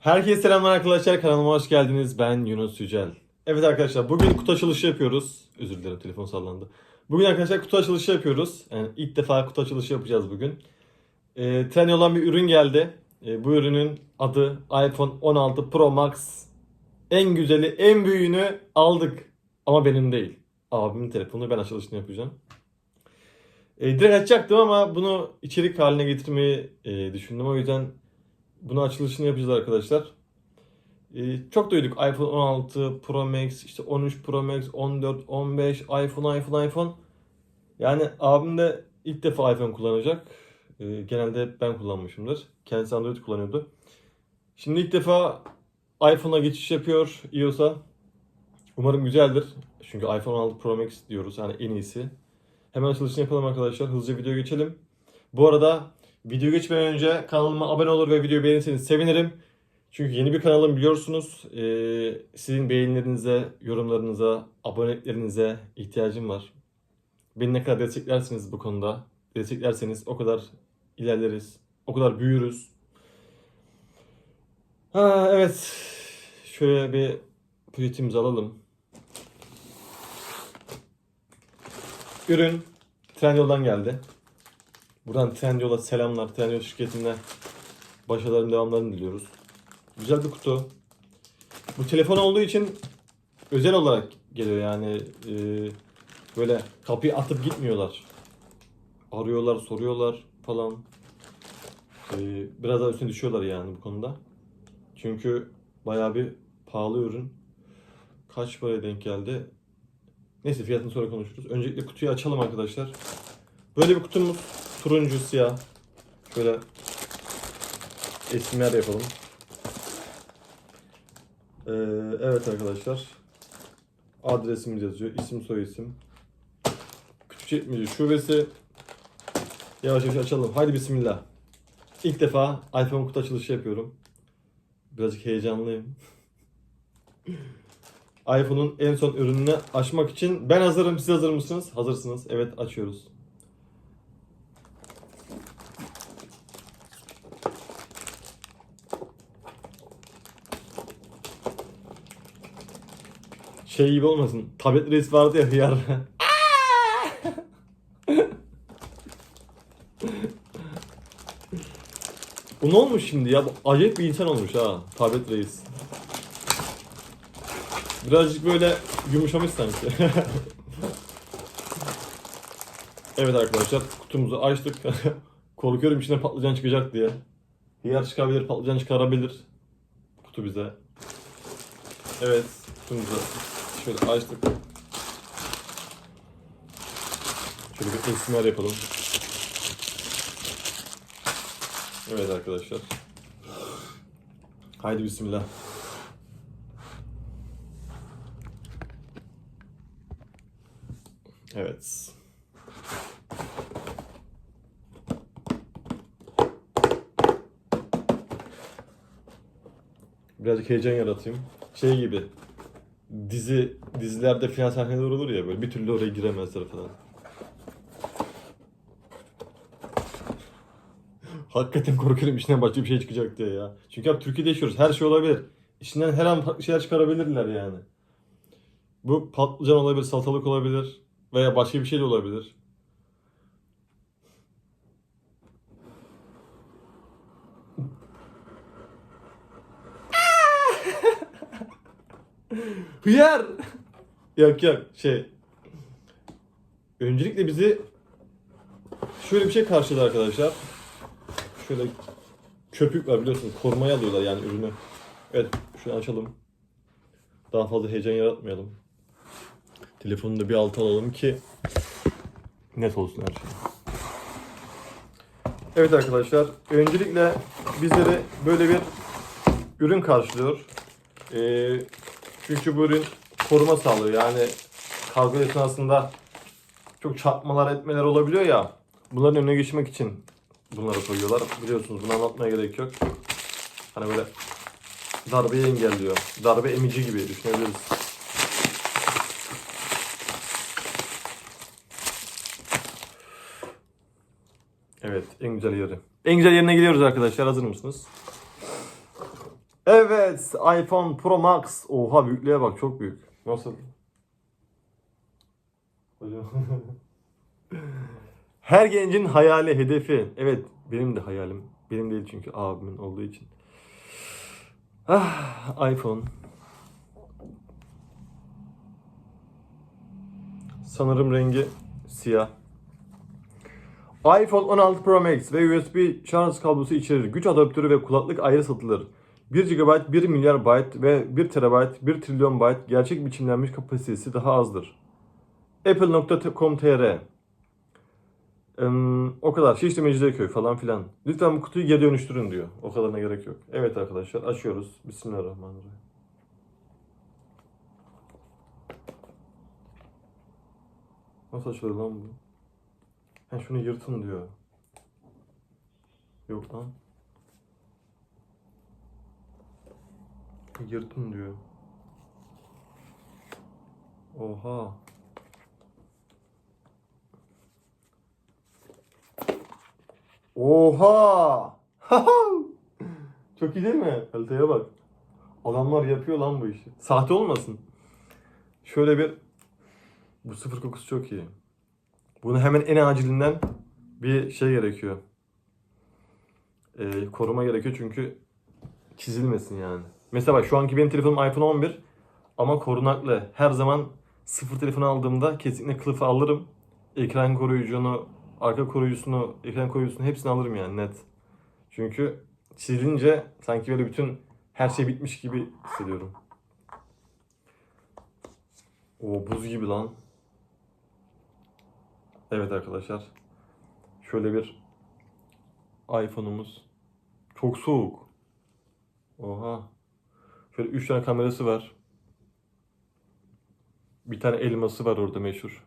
Herkese selamlar arkadaşlar. Kanalıma hoş geldiniz. Ben Yunus Yücel. Evet arkadaşlar bugün kutu açılışı yapıyoruz. Özür dilerim telefon sallandı. Bugün arkadaşlar kutu açılışı yapıyoruz. Yani ilk defa kutu açılışı yapacağız bugün. Ee, trend olan bir ürün geldi. Ee, bu ürünün adı iPhone 16 Pro Max. En güzeli, en büyüğünü aldık. Ama benim değil. Abimin telefonu ben açılışını yapacağım. E, direkt açacaktım ama bunu içerik haline getirmeyi e, düşündüm. O yüzden bunu açılışını yapacağız arkadaşlar. E, çok duyduk iPhone 16 Pro Max, işte 13 Pro Max, 14, 15, iPhone, iPhone, iPhone. Yani abim de ilk defa iPhone kullanacak. E, genelde ben kullanmışımdır. Kendisi Android kullanıyordu. Şimdi ilk defa iPhone'a geçiş yapıyor iOS'a. Umarım güzeldir. Çünkü iPhone 16 Pro Max diyoruz. Yani en iyisi. Hemen açılışını yapalım arkadaşlar. Hızlıca video geçelim. Bu arada video geçmeden önce kanalıma abone olur ve videoyu beğenirseniz sevinirim. Çünkü yeni bir kanalım biliyorsunuz. Ee, sizin beğenilerinize, yorumlarınıza, aboneliklerinize ihtiyacım var. Beni ne kadar desteklersiniz bu konuda. Desteklerseniz o kadar ilerleriz. O kadar büyürüz. Ha evet. Şöyle bir pritimizi alalım. Ürün Trendyol'dan geldi. Buradan Trendyol'a selamlar. Trendyol şirketine başarıların devamlarını diliyoruz. Güzel bir kutu. Bu telefon olduğu için özel olarak geliyor yani. e, böyle kapıyı atıp gitmiyorlar. Arıyorlar, soruyorlar falan. E, biraz daha üstüne düşüyorlar yani bu konuda. Çünkü bayağı bir pahalı ürün. Kaç paraya denk geldi? Neyse fiyatını sonra konuşuruz. Öncelikle kutuyu açalım arkadaşlar. Böyle bir kutumuz. Turuncu siyah. Şöyle esimler yapalım. Ee, evet arkadaşlar. Adresimiz yazıyor. İsim soy isim. Küçükçekmece şubesi. Yavaş yavaş açalım. Haydi bismillah. İlk defa iPhone kutu açılışı yapıyorum. Birazcık heyecanlıyım. iPhone'un en son ürününü açmak için ben hazırım. Siz hazır mısınız? Hazırsınız. Evet açıyoruz. Şey gibi olmasın. Tablet reis vardı ya hıyar. Bu ne olmuş şimdi ya? Bu acayip bir insan olmuş ha. Tablet reis. Birazcık böyle yumuşamış sanki. evet arkadaşlar kutumuzu açtık. Korkuyorum içine patlıcan çıkacak diye. Hıyar çıkabilir, patlıcan çıkarabilir. Kutu bize. Evet kutumuzu şöyle açtık. Şöyle bir esmer yapalım. Evet arkadaşlar. Haydi bismillah. Evet. Birazcık heyecan yaratayım. Şey gibi. Dizi dizilerde final sahneleri olur ya böyle bir türlü oraya giremezler falan. Hakikaten korkuyorum içinden başka bir şey çıkacak diye ya. Çünkü abi Türkiye'de yaşıyoruz. Her şey olabilir. İçinden her an farklı şeyler çıkarabilirler yani. Bu patlıcan olabilir, salatalık olabilir veya başka bir şey de olabilir. Hıyar! yok yok şey. Öncelikle bizi şöyle bir şey karşıladı arkadaşlar. Şöyle köpük var biliyorsunuz korumaya alıyorlar yani ürünü. Evet şunu açalım. Daha fazla heyecan yaratmayalım. Telefonu da bir alta alalım ki net olsun her şey. Evet arkadaşlar öncelikle bizleri böyle bir ürün karşılıyor. Ee, çünkü bu ürün koruma sağlıyor yani kargo esnasında çok çarpmalar etmeler olabiliyor ya bunların önüne geçmek için bunları koyuyorlar. Biliyorsunuz bunu anlatmaya gerek yok. Hani böyle darbeyi engelliyor. Darbe emici gibi düşünebiliriz. Evet en güzel yeri. En güzel yerine gidiyoruz arkadaşlar. Hazır mısınız? Evet, iPhone Pro Max. Oha büyüklüğe bak, çok büyük. Nasıl? Her gencin hayali, hedefi. Evet, benim de hayalim. Benim değil çünkü abimin olduğu için. Ah, iPhone. Sanırım rengi siyah. iPhone 16 Pro Max ve USB şarj kablosu içerir. Güç adaptörü ve kulaklık ayrı satılır. 1 GB, 1 milyar byte ve 1 TB, 1 trilyon byte gerçek biçimlenmiş kapasitesi daha azdır. Apple.com.tr O kadar. Şişli Mecidiyeköy falan filan. Lütfen bu kutuyu geri dönüştürün diyor. O kadarına gerek yok. Evet arkadaşlar açıyoruz. Bismillahirrahmanirrahim. Nasıl açılıyor lan bu? Ha şunu yırtın diyor. Yok lan. Yırtın diyor. Oha. Oha! Çok iyi değil mi? Kaliteye bak. Adamlar yapıyor lan bu işi. Sahte olmasın. Şöyle bir... Bu sıfır kokusu çok iyi. Bunu hemen en acilinden bir şey gerekiyor. Ee, koruma gerekiyor çünkü çizilmesin yani. Mesela bak şu anki benim telefonum iPhone 11 ama korunaklı. Her zaman sıfır telefon aldığımda kesinlikle kılıfı alırım. Ekran koruyucunu, arka koruyucusunu, ekran koruyucusunu hepsini alırım yani net. Çünkü çizilince sanki böyle bütün her şey bitmiş gibi hissediyorum. O buz gibi lan. Evet arkadaşlar. Şöyle bir iPhone'umuz. Çok soğuk. Oha. Şöyle 3 tane kamerası var. Bir tane elması var orada meşhur.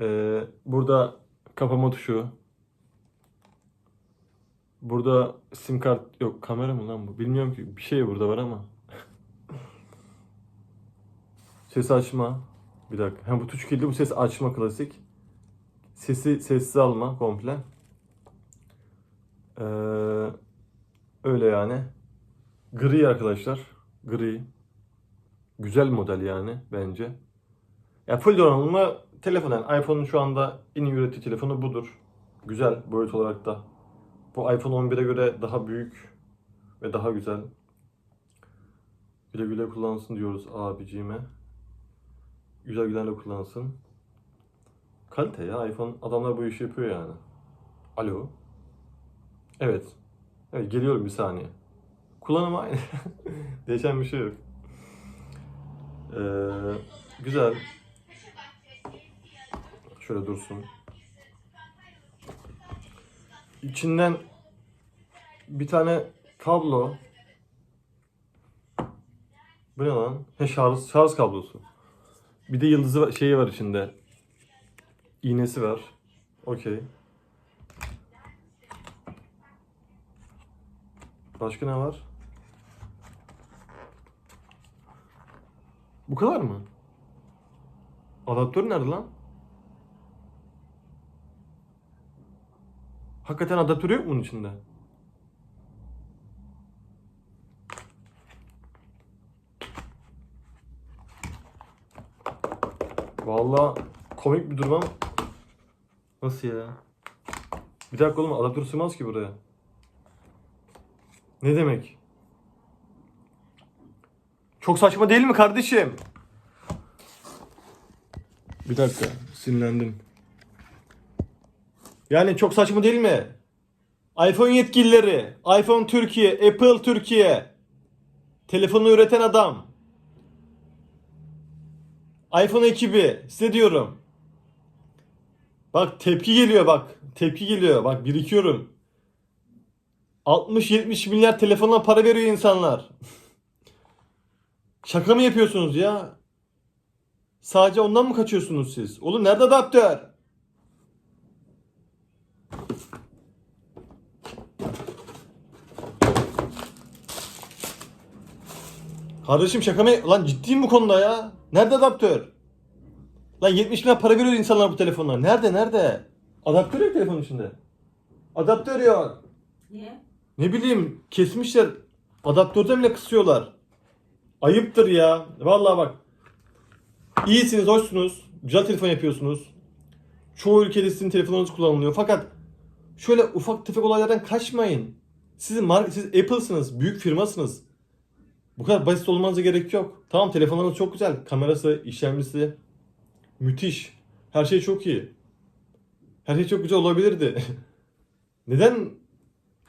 Ee, burada kapama tuşu. Burada sim kart yok kamera mı lan bu? Bilmiyorum ki bir şey burada var ama. Ses açma. Bir dakika. Ha, bu tuş kilidi bu ses açma klasik. Sesi sessiz alma komple. Ee, öyle yani. Gri arkadaşlar. Gri. Güzel model yani bence. Ya full donanımlı telefon yani iPhone'un şu anda en iyi ürettiği telefonu budur. Güzel boyut olarak da. Bu iPhone 11'e göre daha büyük ve daha güzel. Güle güle kullansın diyoruz abiciğime. Güzel de kullansın. Kalite ya iPhone adamlar bu işi yapıyor yani. Alo. Evet. Evet geliyorum bir saniye. Kullanımı aynı. Değişen bir şey yok. Ee, güzel. Şöyle dursun. İçinden bir tane kablo. Bu ne lan? He şarj, şarj kablosu. Bir de yıldızı şeyi var içinde. İğnesi var. Okey. Başka ne var? Bu kadar mı? Adaptör nerede lan? Hakikaten adaptörü yok bunun içinde? Vallahi komik bir durum. Nasıl ya? Bir dakika oğlum adaptör sığmaz ki buraya. Ne demek? Çok saçma değil mi kardeşim? Bir dakika sinirlendim. Yani çok saçma değil mi? iPhone yetkilileri, iPhone Türkiye, Apple Türkiye, telefonu üreten adam, iPhone ekibi, size diyorum. Bak tepki geliyor bak, tepki geliyor. Bak birikiyorum. 60-70 milyar telefonla para veriyor insanlar. Şaka mı yapıyorsunuz ya? Sadece ondan mı kaçıyorsunuz siz? Oğlum nerede adaptör? Kardeşim şaka mı? Lan ciddiyim bu konuda ya. Nerede adaptör? Lan 70 milyar para veriyor insanlar bu telefonlara. Nerede nerede? Adaptör yok telefonun içinde. Adaptör yok. Niye? Ne bileyim kesmişler. Adaptörden bile kısıyorlar. Ayıptır ya. Vallahi bak. İyisiniz, hoşsunuz. Güzel telefon yapıyorsunuz. Çoğu ülkede sizin telefonunuz kullanılıyor. Fakat şöyle ufak tefek olaylardan kaçmayın. Sizin mark siz Apple'sınız, büyük firmasınız. Bu kadar basit olmanıza gerek yok. Tamam telefonlarınız çok güzel. Kamerası, işlemcisi müthiş. Her şey çok iyi. Her şey çok güzel olabilirdi. Neden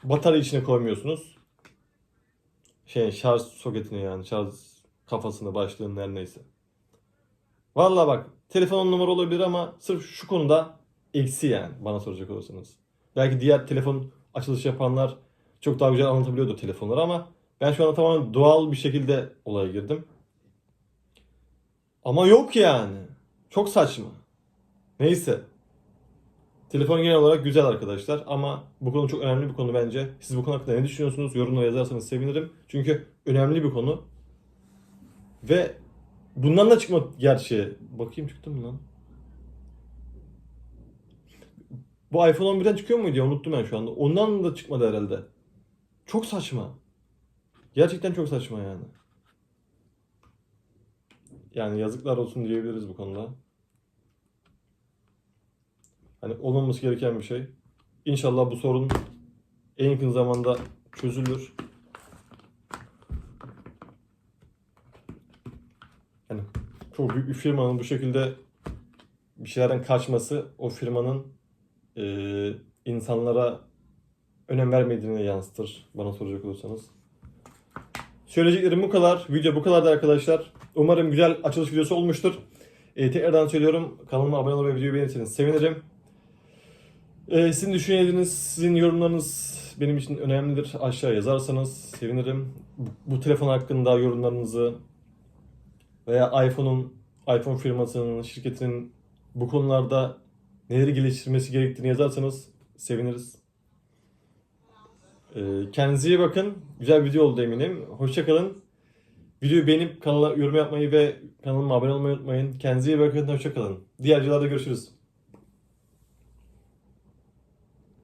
batarya içine koymuyorsunuz? Şey şarj soketine yani şarj kafasına başlığın her neyse. Vallahi bak telefonun numara olabilir ama sırf şu konuda eksi yani bana soracak olursanız. Belki diğer telefon açılış yapanlar çok daha güzel anlatabiliyordu telefonları ama ben şu anda tamamen doğal bir şekilde olaya girdim. Ama yok yani. Çok saçma. Neyse. Telefon genel olarak güzel arkadaşlar ama bu konu çok önemli bir konu bence. Siz bu konu hakkında ne düşünüyorsunuz? Yorumlara yazarsanız sevinirim. Çünkü önemli bir konu. Ve bundan da çıkma gerçeği. Bakayım çıktı mı lan? Bu iPhone 11'den çıkıyor muydu ya? Unuttum ben şu anda. Ondan da çıkmadı herhalde. Çok saçma. Gerçekten çok saçma yani. Yani yazıklar olsun diyebiliriz bu konuda. Hani olmaması gereken bir şey. İnşallah bu sorun en yakın zamanda çözülür. Hani çok büyük bir firmanın bu şekilde bir şeylerden kaçması o firmanın eee, insanlara önem vermediğini yansıtır bana soracak olursanız. Söyleyeceklerim bu kadar. Video bu kadardı arkadaşlar. Umarım güzel açılış videosu olmuştur. Ee, tekrardan söylüyorum kanalıma abone olmayı ve videoyu beğenirseniz sevinirim. Ee, sizin düşünceleriniz, sizin yorumlarınız benim için önemlidir. Aşağı yazarsanız sevinirim. Bu, bu telefon hakkında yorumlarınızı veya iPhone'un, iPhone firmasının, şirketinin bu konularda neleri geliştirmesi gerektiğini yazarsanız seviniriz. Ee, kendinize iyi bakın. Güzel video oldu eminim. Hoşçakalın. Videoyu beğenip kanala yorum yapmayı ve kanalıma abone olmayı unutmayın. Kendinize iyi bakın. Hoşçakalın. Diğer videolarda görüşürüz.